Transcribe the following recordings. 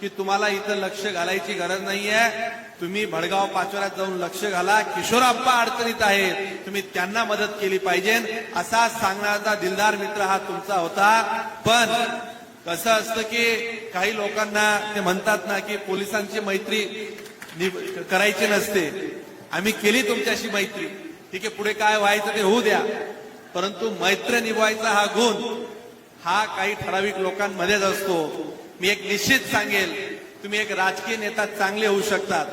की तुम्हाला इथं लक्ष घालायची गरज नाहीये. तुम्ही भडगाव पाचोऱ्यात जाऊन लक्ष घाला. किशोरप्पा अडचणीत आहेत. तुम्ही त्यांना मदत केली पाहिजे. असा सांगण्याचा दिलदार मित्र हा तुमचा होता. पण कसं असतं की काही लोकांना ते म्हणतात ना की पोलिसांची मैत्री निभ- करायची नसते. आम्ही केली तुमच्याशी मैत्री. ठीक आहे पुढे काय व्हायचं ते होऊ द्या. परंतु मैत्र निभवायचा हा गुण हा काही ठराविक लोकांमध्येच असतो. मी एक निश्चित सांगेल तुम्ही एक राजकीय नेता चांगले होऊ शकतात.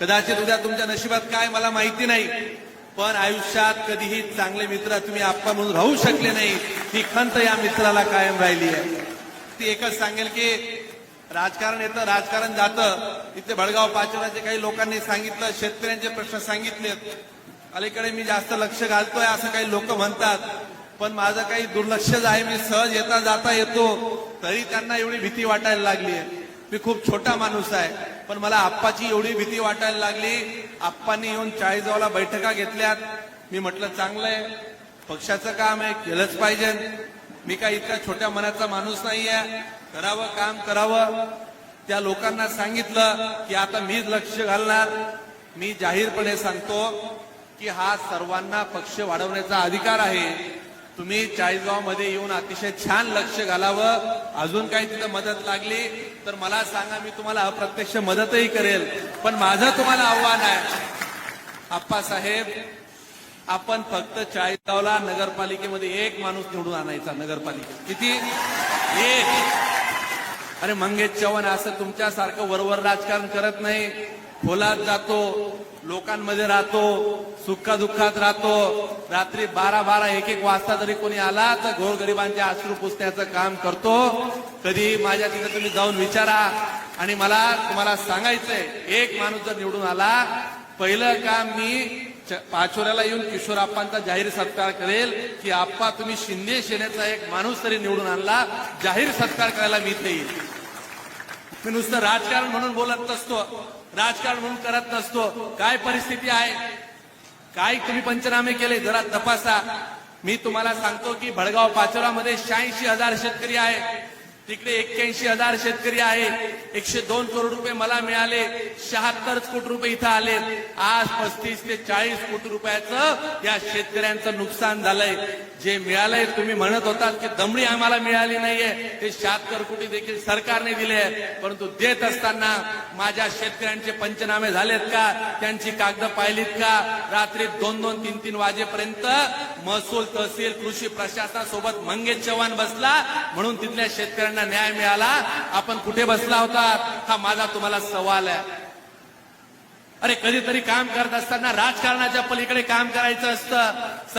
कदाचित उद्या तुमच्या नशिबात काय मला माहिती नाही पण आयुष्यात कधीही चांगले मित्र तुम्ही आप्पा म्हणून राहू शकले नाही. ही खंत या मित्राला कायम राहिली आहे. ती एकच सांगेल की राजकारण येतं राजकारण जातं. इथे भडगाव पाचोऱ्याचे काही लोकांनी सांगितलं शेतकऱ्यांचे प्रश्न सांगितलेत. अलीकडे मी जास्त लक्ष घालतोय असं काही लोक म्हणतात. पण माझं काही दुर्लक्षच आहे मी सहज येता जाता येतो. तरी त्यांना एवढी भीती वाटायला लागली आहे. मी खूप छोटा माणूस आहे पण मला आप्पाची एवढी भीती वाटायला लागली. आप्पांनी येऊन चाळीसगावला बैठका घेतल्यात. मी म्हटलं चांगलं आहे पक्षाचं काम आहे केलंच पाहिजे. मी काय इतका छोट्या मनाचा माणूस नाहीये. करावं काम करावं. त्या लोकांना सांगितलं की आता मीच लक्ष घालणार. मी जाहीरपणे सांगतो की हा सर्वांना पक्ष वाढवण्याचा अधिकार आहे. तुम्ही चाळीसगावमध्ये येऊन अतिशय छान लक्ष घालावं. अजून काही तिथं मदत लागली तर मला सांगा मी तुम्हाला अप्रत्यक्ष मदतही करेल. पण माझं तुम्हाला आव्हान आहे. आप्पासाहेब आपण फक्त चाळीसगावला नगरपालिकेमध्ये एक माणूस निवडून आणायचा नगरपालिकेत किती? एक. अरे मंगेश चव्हाण असं तुमच्यासारखं वरवर राजकारण करत नाही. खोलात जातो. लोकांमध्ये राहतो सुखा दुःखात राहतो. रात्री बारा बारा एक एक वाजता जरी कोणी आला तर गोरगरिबांचे अश्रू पुसण्याचं काम करतो. कधी माझ्या तिथे तुम्ही जाऊन विचारा. आणि मला तुम्हाला सांगायचंय एक माणूस जर निवडून आला पहिलं काम मी पाचोऱ्याला येऊन किशोरप्पांचा जाहीर सत्कार करेल की आप्पा तुम्ही शिंदे सेनेचा एक माणूस तरी निवडून आणला. जाहीर सत्कार करायला मी ते येईल मी नुसतं राजकारण म्हणून बोलत नसतो. राजकारण म्हणून करत नसतो. काय परिस्थिती आहे? काय तुम्ही पंचनामे केले? जरा तपासा. मी तुम्हाला सांगतो की भडगाव पाचोरामध्ये शहाऐंशी हजार शेतकरी आहे. तिकडे एक्क्याऐंशी हजार शेतकरी आहे. एकशे दोन करोड रुपये मला मिळाले. शहात्तर कोटी रुपये इथं आले. आज पस्तीस ते चाळीस कोटी रुपयाचं या शेतकऱ्यांचं नुकसान झालंय. जे मिळालंय तुम्ही म्हणत होता की दमडी आम्हाला मिळाली नाहीये. ते शहात्तर कोटी देखील सरकारने दिले आहे. परंतु देत असताना माझ्या शेतकऱ्यांचे पंचनामे झालेत का? त्यांची कागद पाहिलीत का? रात्री दोन दोन तीन तीन वाजेपर्यंत महसूल तहसील कृषी प्रशासनासोबत मंगेश चव्हाण बसला. म्हणून तिथल्या शेतकऱ्यांना न्याय मिळाला आपण कुठे बसला होता? हा माझा तुम्हाला सवाल आहे. अरे कधीतरी काम करत असताना राजकारणाच्या पलीकडे काम करायचं असतं.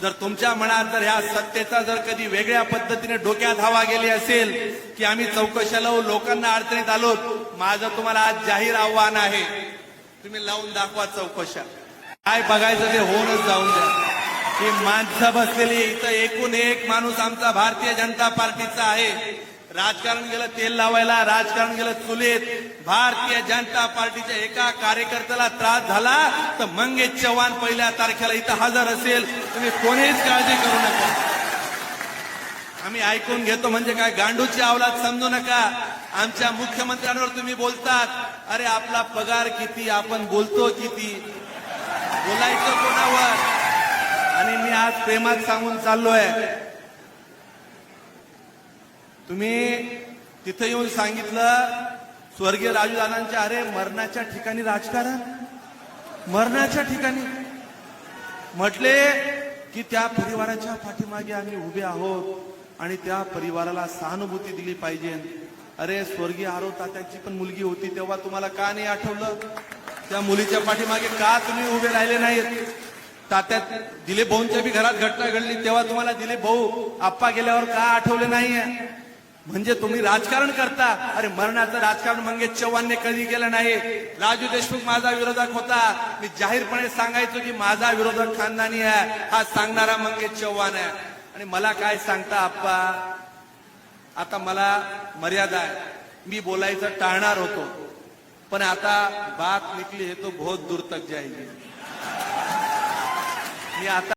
जर तुमच्या मनात जर ह्या सत्तेचा जर कधी वेगळ्या पद्धतीने डोक्यात हवा गेली असेल की आम्ही चौकशा लावू लोकांना अडचणीत आलो माझं तुम्हाला आज जाहीर आव्हान आहे. तुम्ही लावून दाखवा चौकशा. काय बघायचं ते होऊनच जाऊन द्या. की माणसं बसलेली इथं एकूण एक माणूस आमचा भारतीय जनता पार्टीचा आहे. राजकारण गेलं तेल लावायला राजकारण गेलं चुलीत भारतीय जनता पार्टीच्या एका कार्यकर्त्याला त्रास झाला तर मंगेश चव्हाण पहिल्या तारखेला इथं हजर असेल. तुम्ही कोणीच काळजी करू नका. आम्ही ऐकून घेतो म्हणजे काय गांडूची अवलाद समजू नका. आमच्या मुख्यमंत्र्यांवर तुम्ही बोलतात. अरे आपला पगार किती आपण बोलतो किती? बोलायचं कोणावर? आणि मी आज प्रेमात सांगून चाललोय. तुम्ही तिथे येऊन सांगितलं स्वर्गीय राजू अरे मरणाच्या ठिकाणी राजकारण? मरणाच्या ठिकाणी? म्हटले की त्या परिवाराच्या पाठीमागे आम्ही उभे आहोत आणि त्या परिवाराला सहानुभूती दिली पाहिजे. अरे स्वर्गीय आरो तात्याची पण मुलगी होती तेव्हा तुम्हाला का नाही आठवलं? त्या मुलीच्या पाठीमागे का तुम्ही उभे राहिले नाहीत? तात्या दिलीप भाऊंच्या बी घरात घटना घडली तेव्हा तुम्हाला दिलीप भाऊ आप्पा गेल्यावर का आठवले नाहीये? म्हणजे तुम्ही राजकारण करता. अरे मरणाचं राजकारण मंगेश चव्हाणने कधी केलं नाही. राजू देशमुख माझा विरोधक होता. मी जाहीरपणे सांगायचो की माझा विरोधक खानदानी आहे. हा सांगणारा मंगेश चव्हाण आहे. आणि मला काय सांगता आप्पा? आता मला मर्यादा आहे. मी बोलायचं टाळणार होतो. पण आता बात निकली हे तो बहुत दूर तक जाईल मी आता